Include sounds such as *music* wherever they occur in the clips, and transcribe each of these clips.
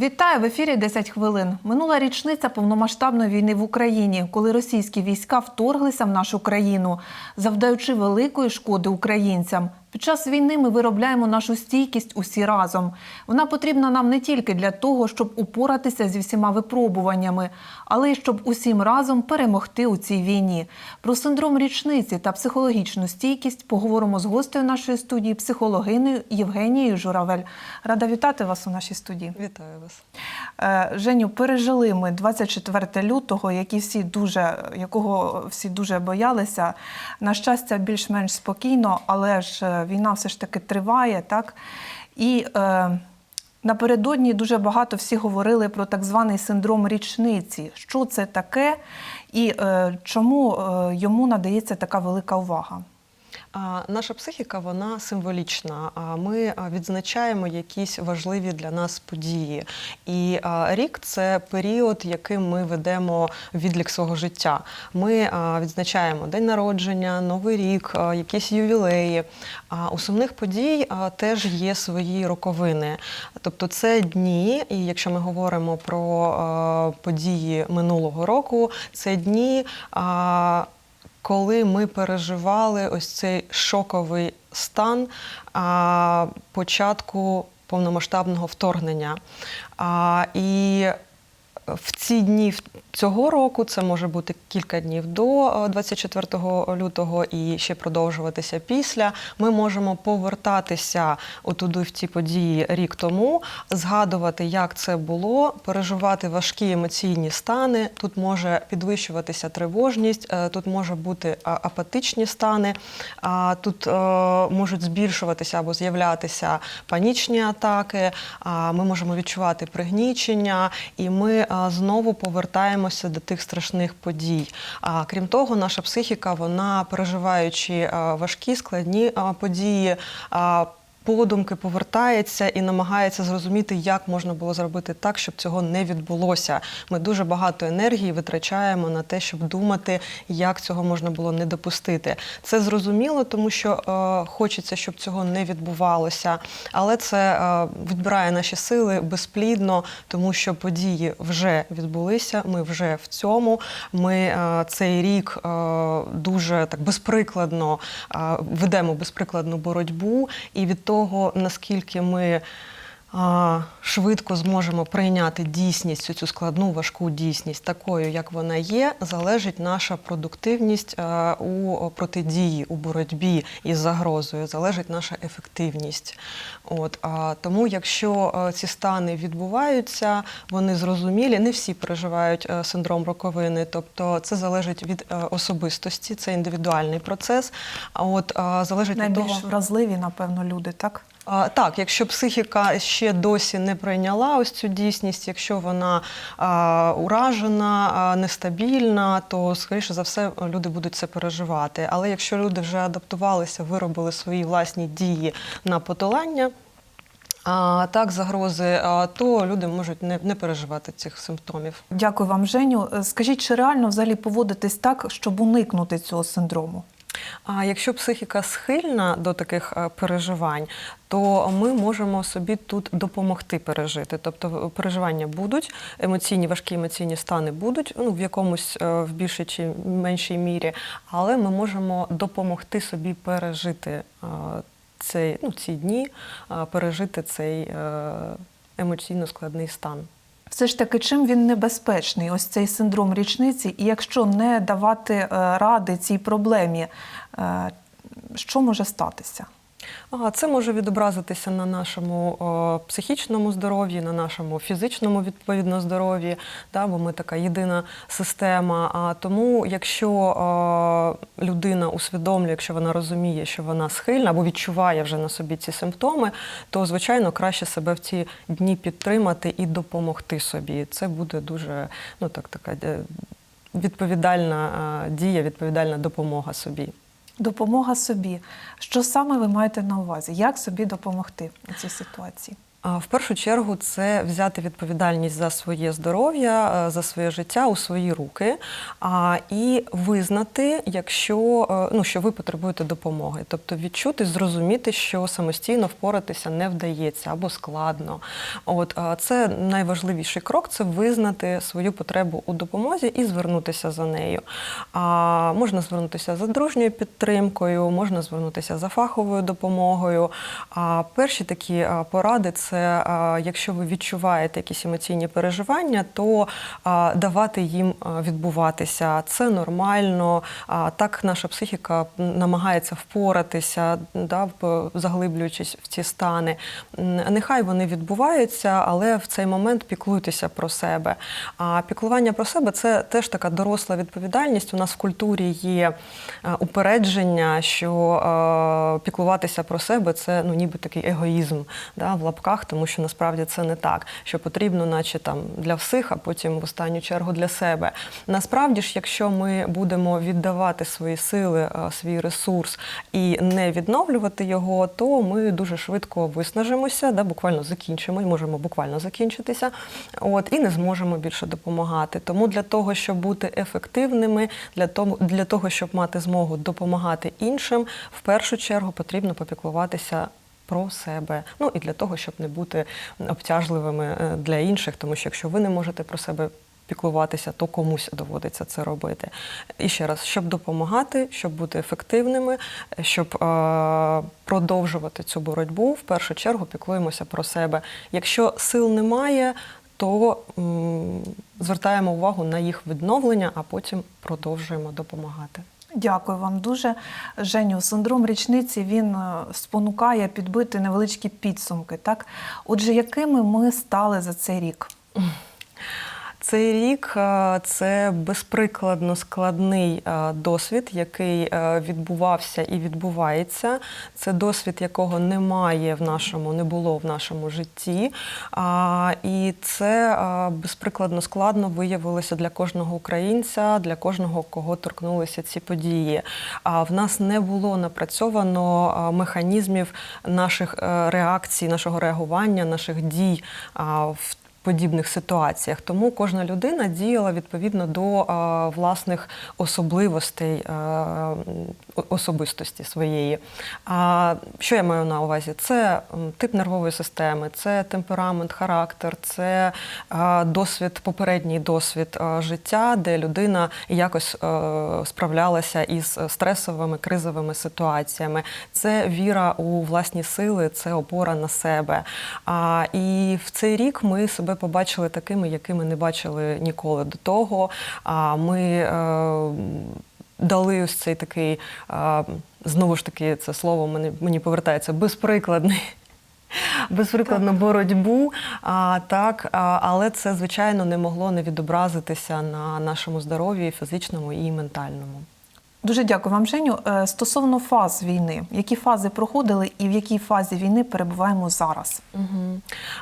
Вітаю в ефірі 10 хвилин. Минула річниця повномасштабної війни в Україні, коли російські війська вторглися в нашу країну, завдаючи великої шкоди українцям. Під час війни ми виробляємо нашу стійкість усі разом. Вона потрібна нам не тільки для того, щоб упоратися зі всіма випробуваннями, але й щоб усім разом перемогти у цій війні. Про синдром річниці та психологічну стійкість поговоримо з гостею нашої студії, психологинею Євгенією Журавель. Рада вітати вас у нашій студії. Вітаю вас. Е, Женю, пережили ми 24 лютого, які всі дуже, якого всі дуже боялися. На щастя, більш-менш спокійно, але ж е, війна все ж таки триває, так? І е, напередодні дуже багато всі говорили про так званий синдром річниці. Що це таке і е, чому е, йому надається така велика увага? Наша психіка вона символічна. Ми відзначаємо якісь важливі для нас події. І рік це період, яким ми ведемо відлік свого життя. Ми відзначаємо день народження, новий рік, якісь ювілеї. А у сумних подій теж є свої роковини. Тобто це дні, і якщо ми говоримо про події минулого року, це дні. Коли ми переживали ось цей шоковий стан а, початку повномасштабного вторгнення. А, і в ці дні цього року, це може бути кілька днів до е, 24 лютого і ще продовжуватися після. Ми можемо повертатися отуди в ті події рік тому, згадувати, як це було, переживати важкі емоційні стани. Тут може підвищуватися тривожність, е, тут може бути апатичні стани, тут е, можуть збільшуватися або з'являтися панічні атаки. Ми можемо відчувати пригнічення, і ми знову повертаємося до тих страшних подій. А крім того, наша психіка, вона переживаючи важкі складні події. Подумки повертається і намагається зрозуміти, як можна було зробити так, щоб цього не відбулося. Ми дуже багато енергії витрачаємо на те, щоб думати, як цього можна було не допустити. Це зрозуміло, тому що е, хочеться, щоб цього не відбувалося, але це е, відбирає наші сили безплідно, тому що події вже відбулися. Ми вже в цьому. Ми е, цей рік е, дуже так безприкладно е, ведемо безприкладну боротьбу, і від того, наскільки ми швидко зможемо прийняти дійсність, цю- складну важку дійсність такою, як вона є, залежить наша продуктивність у протидії, у боротьбі із загрозою, залежить наша ефективність. От, тому, якщо ці стани відбуваються, вони зрозумілі, не всі переживають е, синдром роковини, тобто це залежить від е, особистості, це індивідуальний процес. А от залежить від того. вразливі, напевно, люди, так? Так, якщо психіка ще досі не прийняла ось цю дійсність, якщо вона уражена, нестабільна, то скоріше за все люди будуть це переживати. Але якщо люди вже адаптувалися, виробили свої власні дії на подолання. А, так, загрози, то люди можуть не, не переживати цих симптомів. Дякую вам, Женю. Е, Скажіть, чи реально взагалі поводитись так, щоб уникнути цього синдрому? А якщо психіка схильна до таких е, переживань, то ми можемо собі тут допомогти пережити. Тобто переживання будуть, емоційні, важкі емоційні стани будуть ну, в якомусь е, в більшій чи меншій мірі, але ми можемо допомогти собі пережити е, цей, ну, ці дні, пережити цей емоційно складний стан. Все ж таки, чим він небезпечний, ось цей синдром річниці, і якщо не давати е, ради цій проблемі, е, що може статися? Це може відобразитися на нашому психічному здоров'ї, на нашому фізичному відповідно здоров'ї, да, бо ми така єдина система. А тому, якщо людина усвідомлює, якщо вона розуміє, що вона схильна або відчуває вже на собі ці симптоми, то звичайно краще себе в ці дні підтримати і допомогти собі. Це буде дуже ну так, така е, відповідальна дія, відповідальна допомога собі. Допомога собі. Що саме ви маєте на увазі? Як собі допомогти у цій ситуації? В першу чергу це взяти відповідальність за своє здоров'я, е, за своє життя у свої руки і визнати, якщо е, ну, що ви потребуєте допомоги. Тобто відчути, зрозуміти, що самостійно впоратися не вдається або складно. От це найважливіший крок це визнати свою потребу у допомозі і звернутися за нею. А, можна звернутися за дружньою підтримкою, можна звернутися за фаховою допомогою. А перші такі поради це а, якщо ви відчуваєте якісь емоційні переживання, то давати їм відбуватися. Це нормально. Так наша психіка намагається впоратися, да, заглиблюючись в ці стани. Нехай вони відбуваються, але в цей момент піклуйтеся про себе. А піклування про себе це теж така доросла відповідальність. У нас в культурі є е, упередження, що е, піклуватися про себе це ну ніби такий егоїзм да, в лапках, тому що насправді це не так, що потрібно, наче там для всіх, а потім в останню чергу для себе. Насправді ж, якщо ми будемо віддавати свої сили, е, свій ресурс і не відновлювати його, то ми дуже швидко виснажимося, да, буквально закінчимо, і можемо буквально закінчитися, от і не зможемо більше допомагати. Тому для того, щоб бути ефективними, для того, для того, щоб мати змогу допомагати іншим, в першу чергу потрібно попіклуватися. Про себе, ну і для того, щоб не бути обтяжливими е, для інших, тому що якщо ви не можете про себе піклуватися, то комусь доводиться це робити. І ще раз, щоб допомагати, щоб бути ефективними, щоб е, продовжувати цю боротьбу, в першу чергу піклуємося про себе. Якщо сил немає, то м, звертаємо увагу на їх відновлення, а потім продовжуємо допомагати. Дякую вам дуже. Женю, синдром річниці він е, спонукає підбити невеличкі підсумки. Так, отже, якими ми стали за цей рік? Цей рік е, це безприкладно складний е, досвід, який е, відбувався і відбувається. Це досвід, якого немає в нашому, не було в нашому житті. І це безприкладно складно виявилося для кожного українця, для кожного, кого торкнулися ці події. А в нас не було напрацьовано механізмів наших реакцій, нашого реагування, наших дій в подібних ситуаціях. Тому кожна людина діяла відповідно до власних особливостей особистості своєї. А що я маю на увазі? Це тип нервової системи, це темперамент, характер, це досвід, попередній досвід життя, де людина якось справлялася із стресовими кризовими ситуаціями. Це віра у власні сили, це опора на себе. І в цей рік ми себе побачили такими, якими не бачили ніколи до того. А ми е, дали ось цей такий, е, знову ж таки, це слово мені, мені повертається безприкладний. *laughs* Безприкладну боротьбу, а, так, а, але це, звичайно, не могло не відобразитися на нашому здоров'ї фізичному і ментальному. Дуже дякую вам, Женю. Е, Стосовно фаз війни, які фази проходили і в якій фазі війни перебуваємо зараз? Угу.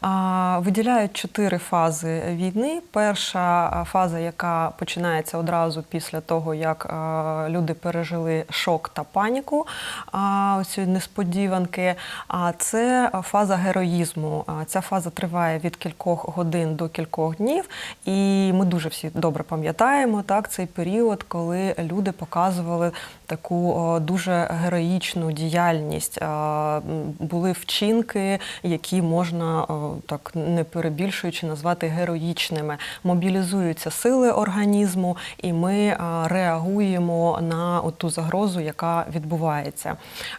А, виділяють чотири фази війни. Перша фаза, яка починається одразу після того, як а, люди пережили шок та паніку а, цієї несподіванки. А це фаза героїзму. А, Ця фаза триває від кількох годин до кількох днів, і ми дуже всі добре пам'ятаємо так цей період, коли люди показували таку дуже героїчну діяльність. Були вчинки, які можна так не перебільшуючи назвати героїчними. Мобілізуються сили організму, і ми реагуємо на ту загрозу, яка відбувається.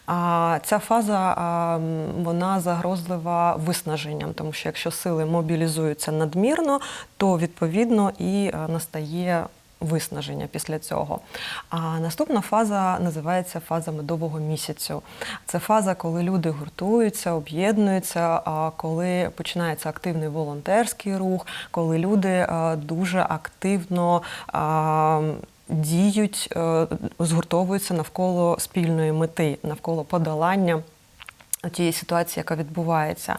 А ця фаза вона загрозлива виснаженням, тому що якщо сили мобілізуються надмірно, то відповідно і настає виснаження після цього. А наступна фаза називається фаза медового місяцю. Це фаза, коли люди гуртуються, об'єднуються, коли починається активний волонтерський рух, коли люди дуже активно. Діють, е, згуртовуються навколо спільної мети, навколо подолання Тієї ситуації, яка відбувається.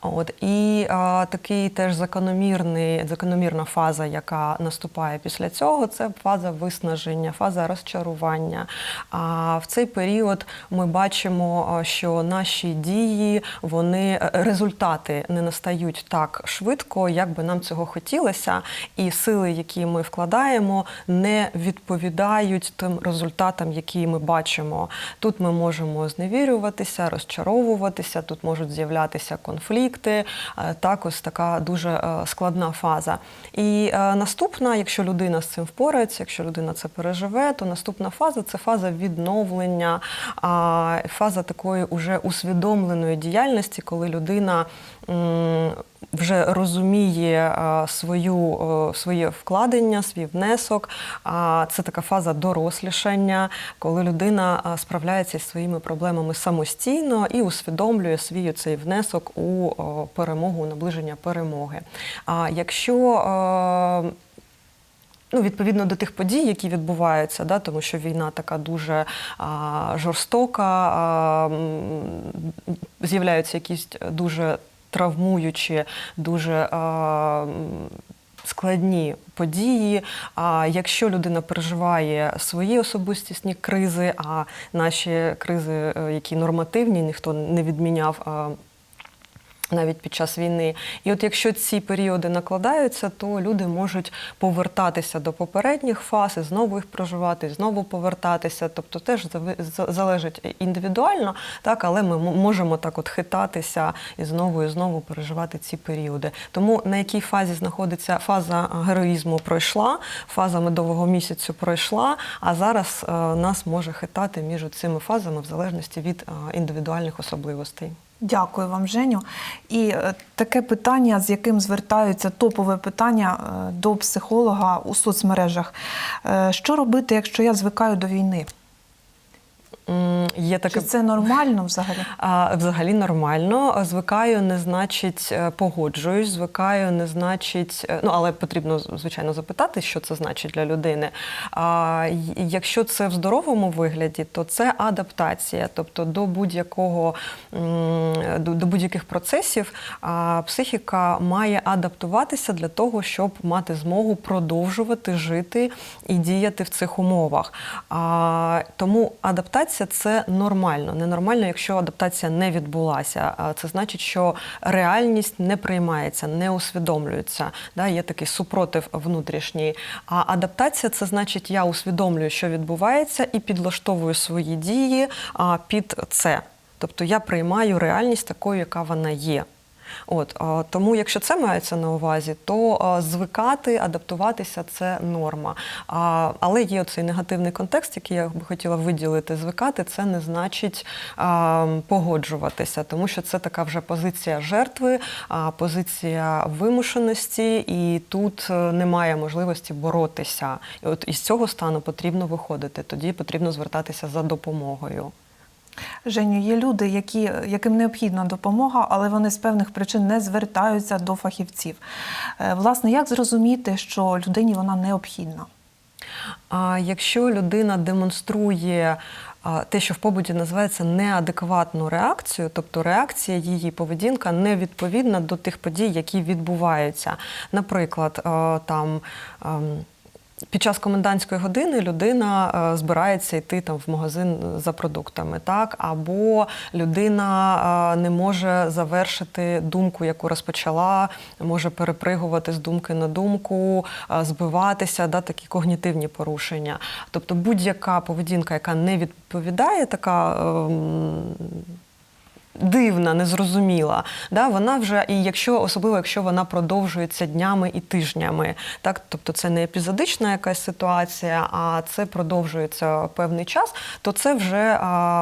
От і а, такий теж закономірний, закономірна фаза, яка наступає після цього, це фаза виснаження, фаза розчарування. А в цей період ми бачимо, що наші дії, вони е, результати не настають так швидко, як би нам цього хотілося, і сили, які ми вкладаємо, не відповідають тим результатам, які ми бачимо. Тут ми можемо зневірюватися, розчаровуватися, тут можуть з'являтися конфлікти. Е, Також така дуже е, складна фаза. І е, наступна, якщо людина з цим впорається, якщо людина це переживе, то наступна фаза це фаза відновлення, фаза такої уже усвідомленої діяльності, коли людина вже розуміє е, свою, е, своє вкладення, свій внесок. Це така фаза дорослішання, коли людина е, справляється зі своїми проблемами самостійно і усвідомлює свій цей внесок у перемогу, у наближення перемоги. А якщо Ну, відповідно до тих подій, які відбуваються, да, тому що війна така дуже а, жорстока, а, з'являються якісь дуже травмуючі, дуже складні події. А якщо людина переживає свої особистісні кризи, а наші кризи, е, які нормативні, ніхто не відміняв. Навіть під час війни. І от якщо ці періоди накладаються, то люди можуть повертатися до попередніх фаз і знову їх проживати, знову повертатися. Тобто теж залежить індивідуально, так, але ми можемо так от хитатися і знову і знову переживати ці періоди. Тому на якій фазі знаходиться фаза героїзму пройшла, фаза медового місяцю пройшла, а зараз е, нас може хитати між цими фазами в залежності від е, індивідуальних особливостей. Дякую вам, Женю. І е, таке питання, з яким звертаються топове питання е, до психолога у соцмережах. Е, Що робити, якщо я звикаю до війни? Є таке Чи це нормально взагалі? А, взагалі нормально. Звикаю не значить е, погоджуюсь, звикаю не значить, е, ну але потрібно звичайно запитати, що це значить для людини. А якщо це в здоровому вигляді, то це адаптація, тобто до будь-якого до, до будь-яких процесів а, психіка має адаптуватися для того, щоб мати змогу продовжувати жити і діяти в цих умовах. А, тому адаптація це нормально. Ненормально, якщо адаптація не відбулася. Це значить, що реальність не приймається, не усвідомлюється. Да, є такий супротив внутрішній. А адаптація це значить, я усвідомлюю, що відбувається, і підлаштовую свої дії під це. Тобто я приймаю реальність такою, яка вона є. От тому, якщо це мається на увазі, то звикати, адаптуватися це норма. Але є цей негативний контекст, який я би хотіла виділити. Звикати це не значить погоджуватися, тому що це така вже позиція жертви, позиція вимушеності, і тут е, немає можливості боротися. І от із цього стану потрібно виходити. Тоді потрібно звертатися за допомогою. Женю, є люди, які, яким необхідна допомога, але вони з певних причин не звертаються до фахівців. Е, Власне, як зрозуміти, що людині вона необхідна? А якщо людина демонструє те, що в побуті називається неадекватну реакцію, тобто реакція її поведінка не відповідна до тих подій, які відбуваються. Наприклад, там. Ем, під час комендантської години людина е, збирається йти там в магазин за продуктами, так або людина е, не може завершити думку, яку розпочала, може перепригувати з думки на думку, е, збиватися, да, такі когнітивні порушення. Тобто будь-яка поведінка, яка не відповідає, така. Дивна, незрозуміла, да, вона вже, і якщо особливо якщо вона продовжується днями і тижнями, так тобто це не епізодична якась ситуація, а це продовжується певний час, то це вже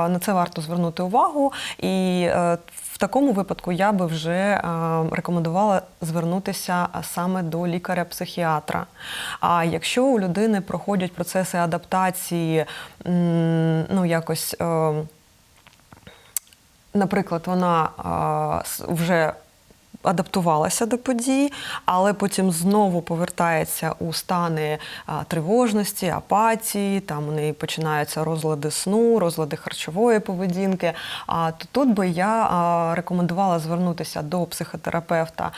на це варто звернути увагу. І е, в такому випадку я би вже е, рекомендувала звернутися саме до лікаря-психіатра. А якщо у людини проходять процеси адаптації, ну якось. е, Наприклад, вона вже адаптувалася до подій, але потім знову повертається у стани тривожності, апатії. Там у неї починаються розлади сну, розлади харчової поведінки. А то тут би я рекомендувала звернутися до психотерапевта.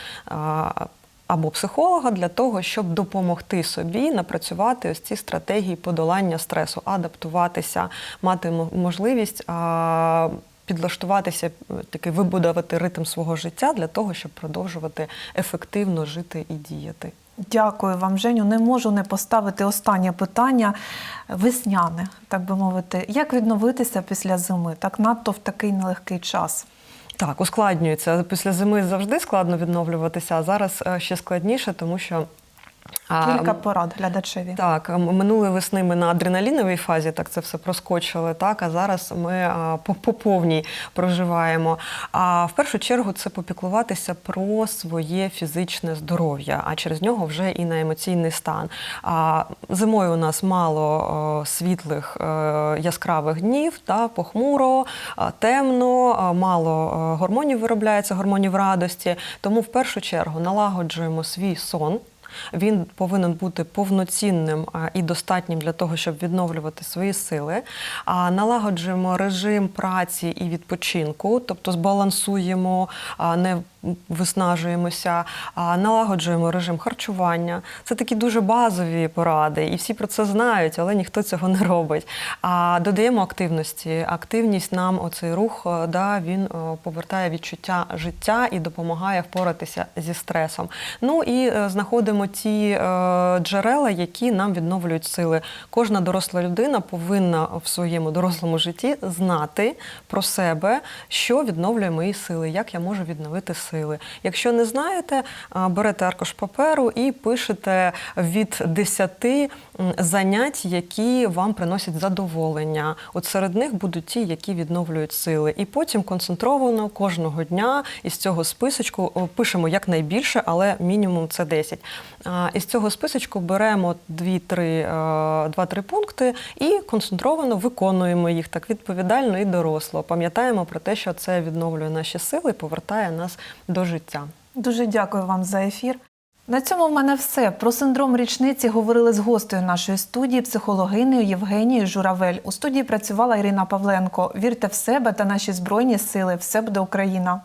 або психолога для того, щоб допомогти собі напрацювати ось ці стратегії подолання стресу, адаптуватися, мати можливість підлаштуватися, е, таки вибудувати ритм свого життя для того, щоб продовжувати ефективно жити і діяти. Дякую вам, Женю. Не можу не поставити останнє питання весняне, так би мовити. Як відновитися після зими? Так надто в такий нелегкий час. Так, ускладнюється. Після зими завжди складно відновлюватися, а зараз е, ще складніше, тому що. А, Кілька порад глядачеві. Так, минулої весни ми на адреналіновій фазі так це все проскочили. Так, а зараз ми а, по, по повній проживаємо. А в першу чергу це попіклуватися про своє фізичне здоров'я, а через нього вже і на емоційний стан. А зимою у нас мало світлих е, яскравих днів, та похмуро, темно, мало е, гормонів виробляється, гормонів радості. Тому в першу чергу налагоджуємо свій сон. Він повинен бути повноцінним і достатнім для того, щоб відновлювати свої сили. А налагоджуємо режим праці і відпочинку, тобто збалансуємо, не виснажуємося, налагоджуємо режим харчування. Це такі дуже базові поради, і всі про це знають, але ніхто цього не робить. А додаємо активності. Активність нам оцей рух, е, да, він е, повертає відчуття життя і допомагає впоратися зі стресом. Ну і е, знаходимо ті джерела, які нам відновлюють сили. Кожна доросла людина повинна в своєму дорослому житті знати про себе, що відновлює мої сили, як я можу відновити сили. Якщо не знаєте, берете аркуш паперу і пишете від 10 м, занять, які вам приносять задоволення. От серед них будуть ті, які відновлюють сили. І потім концентровано кожного дня із цього списочку пишемо якнайбільше, але мінімум це 10. А, Із цього списочку беремо 2-3 е, 2-3 пункти і концентровано виконуємо їх так відповідально і доросло. Пам'ятаємо про те, що це відновлює наші сили, повертає нас до життя. Дуже дякую вам за ефір. На цьому в мене все. Про синдром річниці говорили з гостею нашої студії, психологинею Євгенією Журавель. У студії працювала Ірина Павленко. Вірте в себе та наші збройні сили. Все буде Україна.